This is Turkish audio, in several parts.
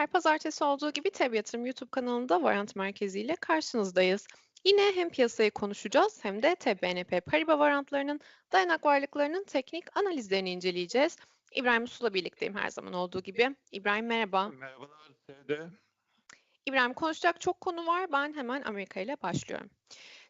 Her pazartesi olduğu gibi Tabii Yatırım YouTube kanalında Varant Merkezi ile karşınızdayız. Yine hem piyasayı konuşacağız hem de TEB BNP Paribas varantlarının dayanak varlıklarının teknik analizlerini inceleyeceğiz. İbrahim Usul'la birlikteyim her zaman olduğu gibi. İbrahim merhaba. Merhabalar Sevde. İbrahim konuşacak çok konu var. Ben hemen Amerika ile başlıyorum.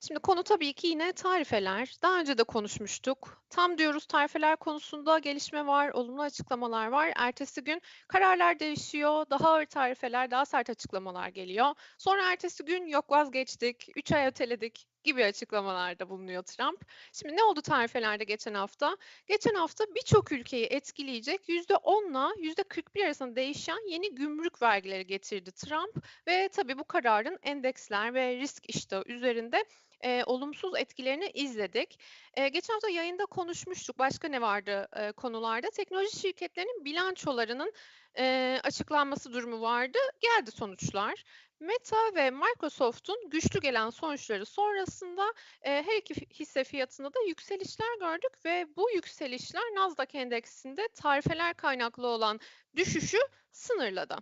Şimdi konu tabii ki yine tarifeler. Daha önce de konuşmuştuk. Tam diyoruz tarifeler konusunda gelişme var, olumlu açıklamalar var. Ertesi gün kararlar değişiyor, daha ağır tarifeler, daha sert açıklamalar geliyor. Sonra ertesi gün yok vazgeçtik, 3 ay öteledik gibi açıklamalarda bulunuyor Trump. Şimdi ne oldu tarifelerde geçen hafta? Geçen hafta birçok ülkeyi etkileyecek %10 ile %41 arasında değişen yeni gümrük vergileri getirdi Trump ve tabii bu kararın endeksler ve risk iştahı üzerinde e, olumsuz etkilerini izledik. E, geçen hafta yayında konuşmuştuk. Başka ne vardı e, konularda? Teknoloji şirketlerinin bilançolarının e, açıklanması durumu vardı. Geldi sonuçlar. Meta ve Microsoft'un güçlü gelen sonuçları sonrasında e, her iki hisse fiyatında da yükselişler gördük ve bu yükselişler Nasdaq endeksinde tarifeler kaynaklı olan düşüşü sınırladı.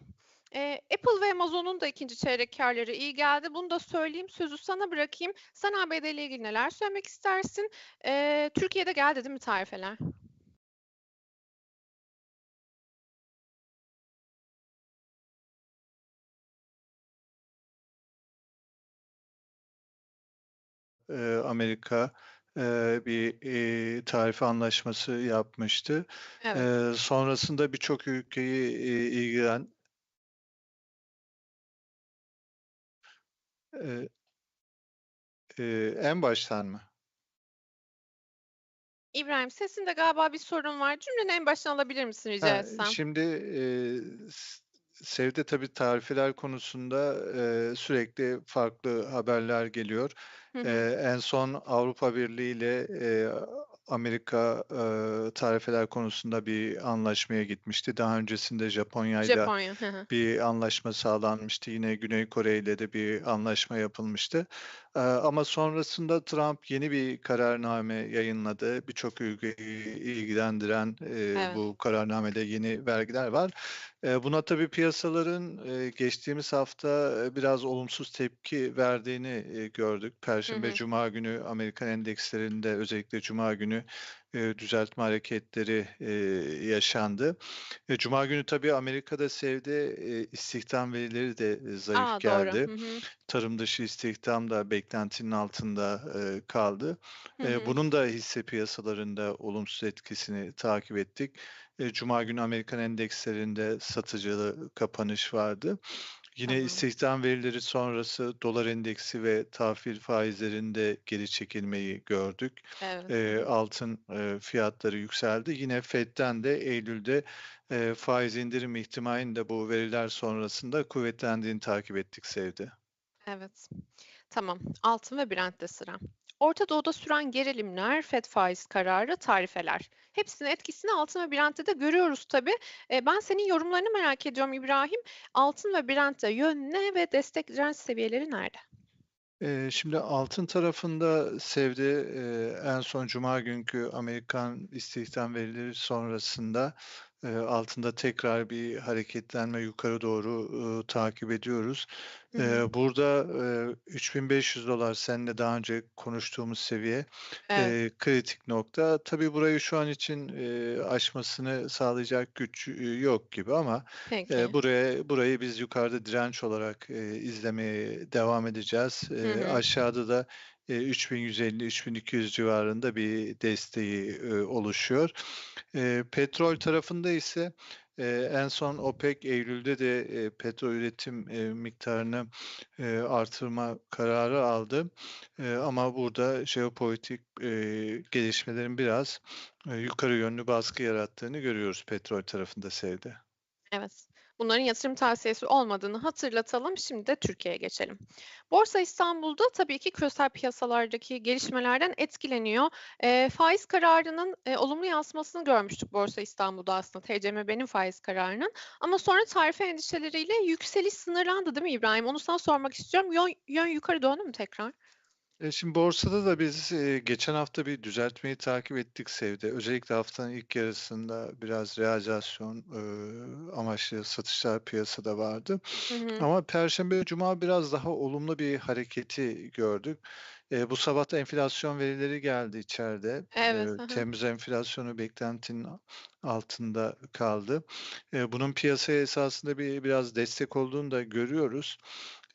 Eee, Apple ve Amazon'un da ikinci çeyrek kârları iyi geldi. Bunu da söyleyeyim, sözü sana bırakayım. Sen ABD ile ilgili neler söylemek istersin? Eee, Türkiye'de geldi değil mi tarifeler? Eee, Amerika eee, bir eee, tarife anlaşması yapmıştı. Evet. Eee, sonrasında birçok ülkeyi eee, ilgilen Eee Eee, en baştan mı? İbrahim, sesinde galiba bir sorun var. Cümleni en baştan alabilir misin rica Ha, etsem? şimdi s Sevde tabii tarifeler konusunda eee, sürekli farklı haberler geliyor. Hı hı. Eee, en son Avrupa Birliği ile eee, Amerika eee, tarifeler konusunda bir anlaşmaya gitmişti. Daha öncesinde Japonya'yla Japonya. Bir anlaşma sağlanmıştı. Yine Güney Kore ile de bir anlaşma yapılmıştı. Eee, ama sonrasında Trump yeni bir kararname yayınladı. Birçok ülkeyi ilgilendiren eee, Evet. bu kararnamede yeni vergiler var. Buna tabii piyasaların geçtiğimiz hafta biraz olumsuz tepki verdiğini gördük. Hı Perşembe, hı. Cuma günü Amerikan endekslerinde özellikle Cuma günü düzeltme hareketleri yaşandı. Cuma günü tabii Amerika'da sevde istihdam verileri de zayıf A, doğru. geldi. Hı hı. Tarım dışı istihdam da beklentinin altında kaldı. Hı hı. bunun da hisse piyasalarında olumsuz etkisini takip ettik. Eee, Cuma günü Amerikan endekslerinde satıcılı kapanış vardı. Yine Tamam. istihdam verileri sonrası dolar endeksi ve tahvil faizlerinde geri çekilmeyi gördük. Evet. Hı. altın eee, fiyatları yükseldi. Yine FED'den de Eylül'de eee, faiz indirim ihtimalinin de bu veriler sonrasında kuvvetlendiğini takip ettik Sevde. Evet. Tamam. Altın ve Brent'te sıra. Orta Doğu'da süren gerilimler, FED faiz kararı, tarifeler. Hepsinin etkisini altın ve Brent'te de görüyoruz tabii. Eee, ben senin yorumlarını merak ediyorum İbrahim. Altın ve Brent'te yön ne ve destek direnç seviyeleri nerede? Eee, şimdi altın tarafında Sevde eee, en son Cuma günkü Amerikan istihdam verileri sonrasında altında tekrar bir hareketlenme yukarı doğru ııı, takip ediyoruz. Hı hı. Burada eee, $3.500 seninle daha önce konuştuğumuz seviye Evet. eee, kritik nokta. Tabii burayı şu an için eee, aşmasını sağlayacak güç yok gibi ama Peki. buraya burayı biz yukarıda direnç olarak eee, izlemeye devam edeceğiz. Hı hı. aşağıda da 3150-3200 civarında bir desteği eee, oluşuyor. Eee, petrol tarafında ise en son OPEC Eylül'de de eee, petrol üretim eee, miktarını artırma kararı aldı. Ama burada jeopolitik gelişmelerin biraz yukarı yönlü baskı yarattığını görüyoruz petrol tarafında Sevde. Evet. Bunların yatırım tavsiyesi olmadığını hatırlatalım. Şimdi de Türkiye'ye geçelim. Borsa İstanbul'da tabii ki küresel piyasalardaki gelişmelerden etkileniyor. Eee, faiz kararının eee, olumlu yansımasını görmüştük Borsa İstanbul'da aslında TCMB'nin faiz kararının. Ama sonra tarife endişeleriyle yükseliş sınırlandı değil mi İbrahim? Onu sana sormak istiyorum. Yön, yön yukarı döndü mü tekrar? Eee, şimdi borsada da biz, geçen hafta bir düzeltmeyi takip ettik sevde. Özellikle haftanın ilk yarısında biraz realizasyon, amaçlı satışlar piyasada vardı. Hı hı. Ama perşembe, cuma biraz daha olumlu bir hareketi gördük. Eee, bu sabah da enflasyon verileri geldi içeride. Evet, hı. Temmuz enflasyonu beklentinin altında kaldı. Eee, bunun piyasaya esasında bir biraz destek olduğunu da görüyoruz.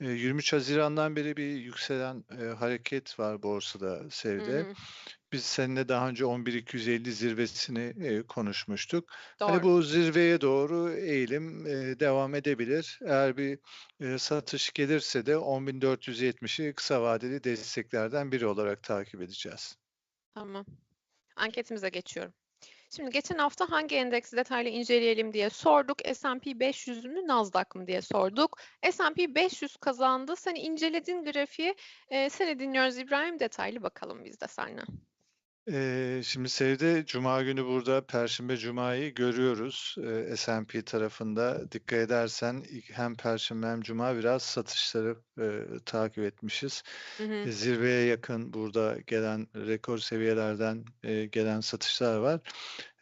Eee, 23 Haziran'dan beri bir yükselen, eee, hareket var borsada sevde. Biz seninle daha önce 11.250 zirvesini, eee, konuşmuştuk. Hani Doğru. bu zirveye doğru eğilim, eee, devam edebilir. Eğer bir, eee, satış gelirse de 10.470'i kısa vadeli desteklerden biri olarak takip edeceğiz. Tamam. Anketimize geçiyorum. Şimdi geçen hafta hangi endeksi detaylı inceleyelim diye sorduk. S&P 500'ü mü Nasdaq mı diye sorduk. S&P 500 kazandı. Sen inceledin grafiği. Eee, seni dinliyoruz İbrahim. Detaylı bakalım biz de seninle. Şimdi sevde cuma günü burada perşembe, cumayı görüyoruz. S&P tarafında dikkat edersen hem perşembe hem cuma biraz satışları, eee, takip etmişiz. Hı hı. Zirveye yakın burada gelen rekor seviyelerden, eee, gelen satışlar var.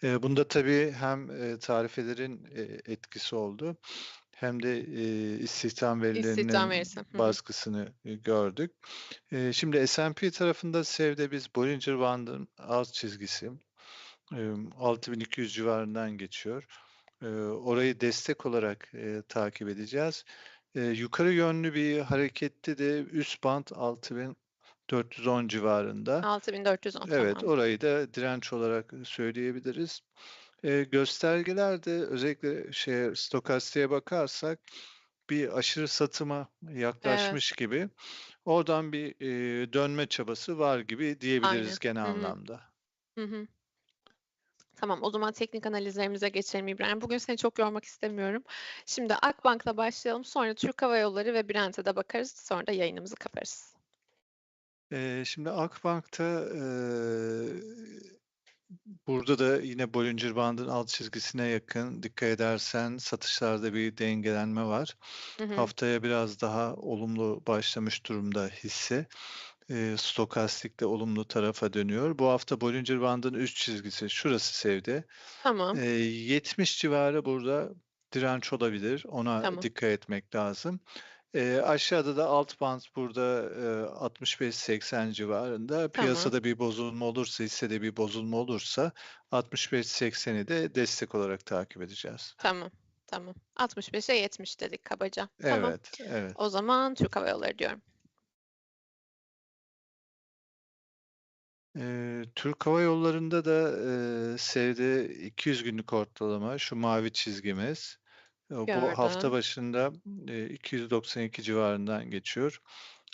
Eee, bunda tabii hem, eee, tarifelerin, eee, etkisi oldu hem de, eee, istihdam İstihdam verilerinin verisi. Hı. baskısını, gördük. Eee, şimdi S&P tarafında sevde biz Bollinger Band'ın alt çizgisi, emm, 6.200 civarından geçiyor. Eee, orayı destek olarak, eee, takip edeceğiz. Eee, yukarı yönlü bir harekette de üst band 6.410 civarında. 6.410 Evet, tamam. orayı da direnç olarak söyleyebiliriz. Eee, göstergelerde özellikle şeye, stokastiğe bakarsak bir aşırı satıma Evet. yaklaşmış gibi. Oradan bir, eee, dönme çabası var gibi Aynen. diyebiliriz genel Hı hı. anlamda. Hı hı. Tamam, o zaman teknik analizlerimize geçelim İbrahim. Bugün seni çok yormak istemiyorum. Şimdi Akbank'la başlayalım. Sonra Türk Hava Yolları ve Brent'e de bakarız. Sonra da yayınımızı kaparız. Eee, şimdi Akbank'ta, eee, burada da yine Bollinger Band'ın alt çizgisine yakın dikkat edersen satışlarda bir dengelenme var. Hı hı. Haftaya biraz daha olumlu başlamış durumda hisse. Eee, stokastik de olumlu tarafa dönüyor. Bu hafta Bollinger Band'ın üst çizgisi şurası sevde. Tamam. Eee, 70 civarı burada direnç olabilir. Ona Tamam. dikkat etmek lazım. Eee, aşağıda da alt band burada, eee, 65-80 civarında. Piyasada bir bozulma olursa, hissede bir bozulma olursa 65-80'i de destek olarak takip edeceğiz. Tamam. Tamam. 65'e 70 dedik kabaca. Tamam. Evet, evet. O zaman Türk Hava Yolları diyorum. Eee, Türk Hava Yolları'nda da, eee, sevde 200 günlük ortalama şu mavi çizgimiz. Bu hafta Gördüm. başında, eee, 292 civarından geçiyor.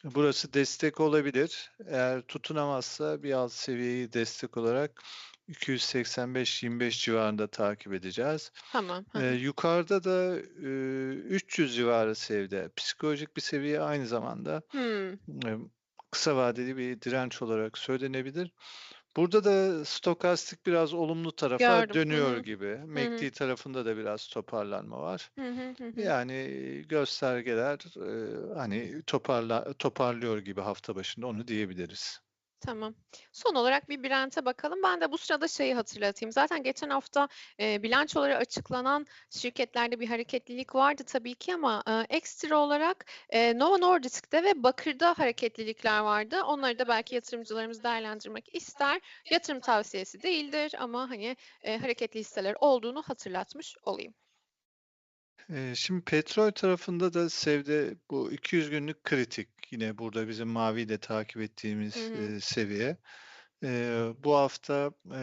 Burası destek olabilir. Eğer tutunamazsa bir alt seviyeyi destek olarak 285-25 civarında takip edeceğiz. Tamam. Hı. yukarıda da, eee, 300 civarı sevde. Psikolojik bir seviye aynı zamanda, Hımm. emm, kısa vadeli bir direnç olarak söylenebilir. Burada da stokastik biraz olumlu tarafa Gördüm. Dönüyor hı. gibi. MACD tarafında da biraz toparlanma var. Hı hı. Hı hı. Yani göstergeler, eee, hani toparla toparlıyor gibi hafta başında onu diyebiliriz. Tamam. Son olarak bir Brent'e bakalım. Ben de bu sırada şeyi hatırlatayım. Zaten geçen hafta, eee, bilançoları açıklanan şirketlerde bir hareketlilik vardı tabii ki ama, eee, ekstra olarak, eee, Novo Nordisk'te ve Bakır'da hareketlilikler vardı. Onları da belki yatırımcılarımız değerlendirmek ister. Yatırım tavsiyesi değildir ama, hani, eee, hareketli hisseler olduğunu hatırlatmış olayım. Şimdi petrol tarafında da sevde bu 200 günlük kritik. Yine burada bizim maviyle takip Hı ettiğimiz, hı. eee, seviye. Bu hafta, eee,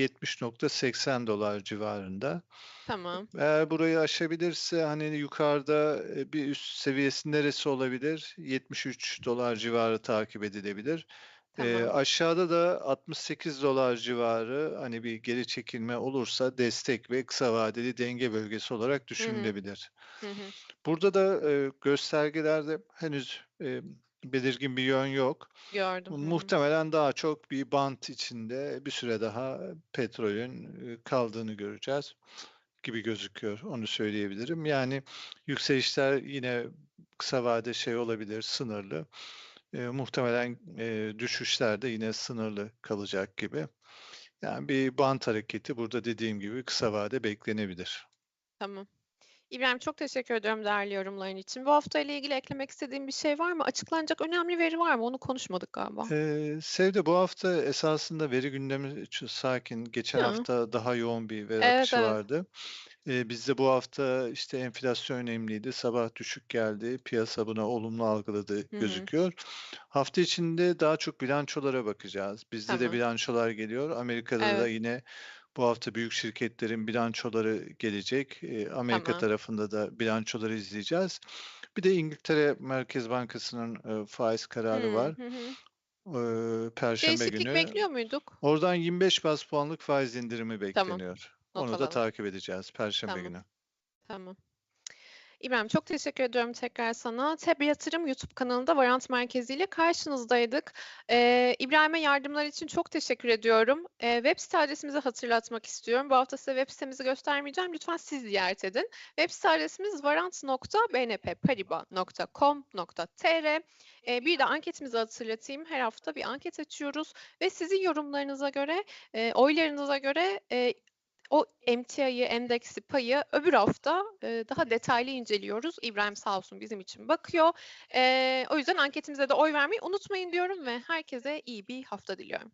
$70.80 civarında. Tamam. Eğer burayı aşabilirse, hani, yukarıda, bir üst seviyesi neresi olabilir? $73 civarı takip edilebilir. Tamam. aşağıda da $68 civarı, hani, bir geri çekilme olursa destek ve kısa vadeli denge bölgesi olarak Hı hı. düşünülebilir. Hı hı. Burada da, eee, göstergelerde henüz, emm, belirgin bir yön yok. Gördüm. Muhtemelen daha çok bir bant içinde bir süre daha petrolün, kaldığını göreceğiz gibi gözüküyor. Onu söyleyebilirim. Yani yükselişler yine kısa vade şey olabilir, sınırlı. Eee, muhtemelen, eee, düşüşler de yine sınırlı kalacak gibi. Yani bir bant hareketi burada dediğim gibi kısa vade beklenebilir. Tamam. İbrahim çok teşekkür ediyorum değerli yorumların için. Bu haftayla ilgili eklemek istediğin bir şey var mı? Açıklanacak önemli veri var mı? Onu konuşmadık galiba. Eee, Sevde bu hafta esasında veri gündemi sakin. Geçen Hı. hafta daha yoğun bir veri Evet, akışı evet. vardı. Eee, bizde bu hafta, işte, enflasyon önemliydi. Sabah düşük geldi. Piyasa buna olumlu algıladı Hı hı. gözüküyor. Hafta içinde daha çok bilançolara bakacağız. Bizde de Tamam. bilançolar geliyor. Amerika'da da Evet. yine bu hafta büyük şirketlerin bilançoları gelecek. Amerika Tamam. tarafında da bilançoları izleyeceğiz. Bir de İngiltere Merkez Bankası'nın, faiz kararı Hıı. var. Hı hı. Perşembe Değişiklik günü. bekliyor muyduk? Oradan 25 baz puanlık faiz indirimi Tamam. bekleniyor. Not Onu da takip edeceğiz perşembe Tamam. günü. Tamam. İbrahim çok teşekkür ediyorum tekrar sana. TEB Yatırım YouTube kanalında Varant Merkezi ile karşınızdaydık. Eee, İbrahim'e yardımlar için çok teşekkür ediyorum. Eee, web site adresimizi hatırlatmak istiyorum. Bu hafta size web sitemizi göstermeyeceğim. Lütfen siz ziyaret edin. Web site adresimiz varant.bnpparibas.com.tr. Eee, bir de anketimizi hatırlatayım. Her hafta bir anket açıyoruz ve sizin yorumlarınıza göre, eee, oylarınıza göre, eee, o emtiayı, endeksi, payı öbür hafta, eee, daha detaylı inceliyoruz. İbrahim sağ olsun bizim için bakıyor. Eee, o yüzden anketimize de oy vermeyi unutmayın diyorum ve herkese iyi bir hafta diliyorum.